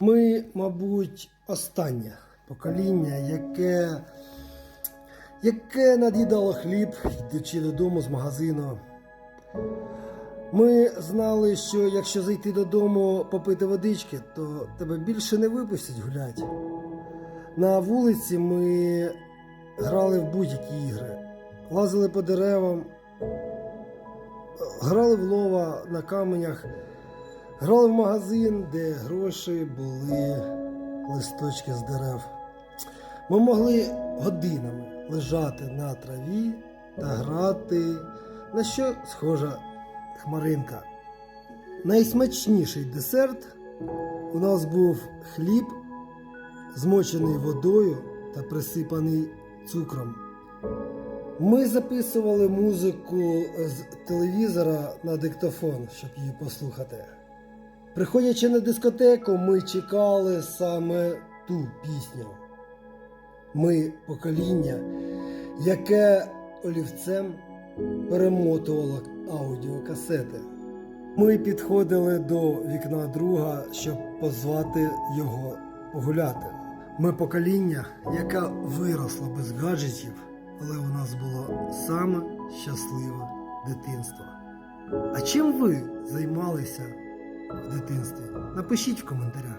Ми, мабуть, останнє покоління, яке, яке над'їдало хліб, йдучи додому з магазину. Ми знали, що якщо зайти додому попити водички, то тебе більше не випустять гуляти. На вулиці ми грали в будь-які ігри, лазили по деревам, грали в лова на каменях, грали в магазин, де гроші були листочки з дерев. Ми могли годинами лежати на траві та грати, на що схожа хмаринка. Найсмачніший десерт у нас був хліб, змочений водою та присипаний цукром. Ми записували музику з телевізора на диктофон, щоб її послухати. Приходячи на дискотеку, ми чекали саме ту пісню. Ми покоління, яке олівцем перемотувало аудіокасети. Ми підходили до вікна друга, щоб позвати його погуляти. Ми покоління, яке виросло без гаджетів, але у нас було саме щасливе дитинство. А чим ви займалися в дитинстві? Напишіть в коментарях.